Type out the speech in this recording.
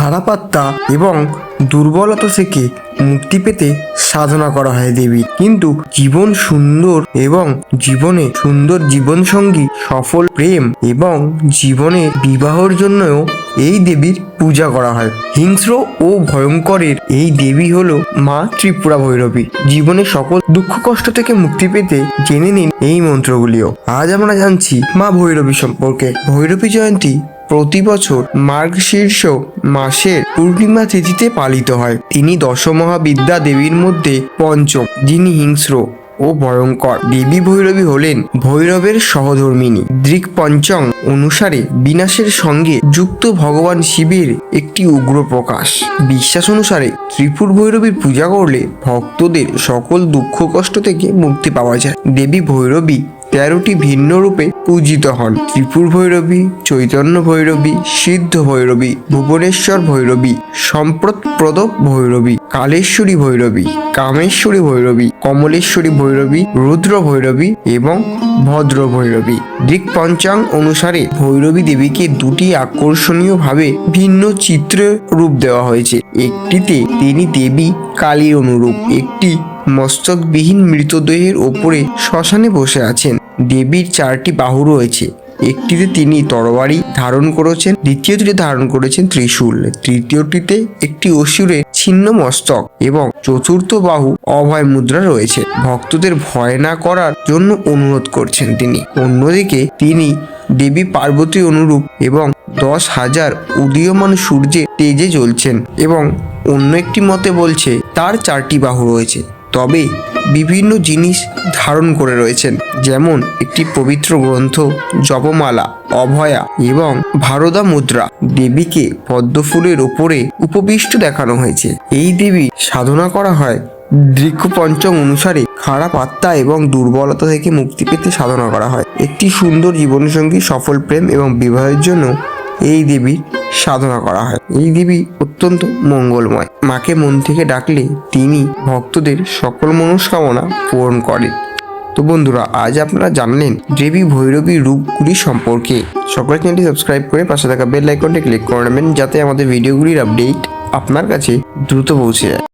খারাপ আত্মা এবং দুর্বলতা থেকে মুক্তি পেতে সাধনা করা হয় দেবী কিন্তু জীবন সুন্দর এবং জীবনে সুন্দর জীবনসঙ্গী, সফল প্রেম এবং জীবনে বিবাহর জন্যও এই দেবীর পূজা করা হয়। হিংস্র ও ভয়ঙ্করের এই দেবী হলো মা ত্রিপুরা ভৈরবী। জীবনে সকল দুঃখ কষ্ট থেকে মুক্তি পেতে জেনে নিন এই মন্ত্রগুলিও। আজ আমরা জানছি মা ভৈরবী সম্পর্কে। ভৈরবী জয়ন্তী প্রতি বছর মার্গ শীর্ষ মাসের পূর্ণিমা তিথিতে পালিত হয়। তিনি দশমহাবিদ্যা দেবীর মধ্যে পঞ্চম, যিনি হিংস্র ও ভয়ঙ্কর। দেবী ভৈরবী হলেন ভৈরবের সহধর্মিনী দৃক পঞ্চম অনুসারে বিনাশের সঙ্গে যুক্ত ভগবান শিবের একটি উগ্র প্রকাশ। বিশ্বাস অনুসারে ত্রিপুর ভৈরবীর পূজা করলে ভক্তদের সকল দুঃখ কষ্ট থেকে মুক্তি পাওয়া যায়। দেবী ভৈরবী তেরোটি ভিন্ন রূপে পূজিত হন। ত্রিপুর ভৈরবী, চৈতন্য ভৈরবী, সিদ্ধ ভৈরবী, ভুবনেশ্বর ভৈরবী সম্প্রদপ্রদ ভৈরবী, কালেশ্বরী ভৈরবী, কামেশ্বরী ভৈরবী, কমলেশ্বরী ভৈরবী, রুদ্র ভৈরবী এবং ভদ্র ভৈরবী। দিক পঞ্চাং অনুসারে ভৈরবী দেবীকে দুটি আকর্ষণীয়ভাবে ভিন্ন চিত্র রূপ দেওয়া হয়েছে। একটিতে তিনি দেবী কালীর অনুরূপ, একটি মস্তকবিহীন মৃতদেহের ওপরে শ্মশানে বসে আছেন। দেবীর চারটি বাহু রয়েছে। একটিতে তিনি তরবারি ধারণ করেছেন, দ্বিতীয়টিতে ধারণ করেছেন ত্রিশূল। তৃতীয়টিতে একটি অসুরের ছিন্ন মস্তক এবং চতুর্থ বাহু অভয় মুদ্রা রয়েছে। ভক্তদের ভয় না করার জন্য অনুরোধ করছেন তিনি। অন্যদিকে তিনি দেবী পার্বতী অনুরূপ এবং দশ হাজার উদীয়মান সূর্যে তেজে জ্বলছেন এবং অন্য একটি মতে বলছে, তার চারটি বাহু রয়েছে। তবে বিভিন্ন জিনিস ধারণ করে রয়েছেন, যেমন একটি পবিত্র গ্রন্থ, জপমালা, অভয়া এবং ভারদা মুদ্রা। দেবীকে পদ্মফুলের ওপরে উপবিষ্ট দেখানো হয়েছে। এই দেবী সাধনা করা হয় দৃক্ষ পঞ্চম অনুসারে। খারাপ আত্মা এবং দুর্বলতা থেকে মুক্তি পেতে সাধনা করা হয়। একটি সুন্দর জীবনসঙ্গী, সফল প্রেম এবং বিবাহের জন্য এই দেবীর সাধনা করা হয়। এই দেবী অত্যন্ত মঙ্গলময়। মাকে মন থেকে ডাকলে তিনি ভক্তদের সকল মনস্কামনা পূরণ করেন। তো বন্ধুরা, আজ আপনারা জানলেন দেবী ভৈরবী রূপগুলি সম্পর্কে। সকল চ্যানেলটি সাবস্ক্রাইব করে পাশে থাকা বেল আইকনটি ক্লিক করে নেবেন, যাতে আমাদের ভিডিওগুলির আপডেট আপনার কাছে দ্রুত পৌঁছে যায়।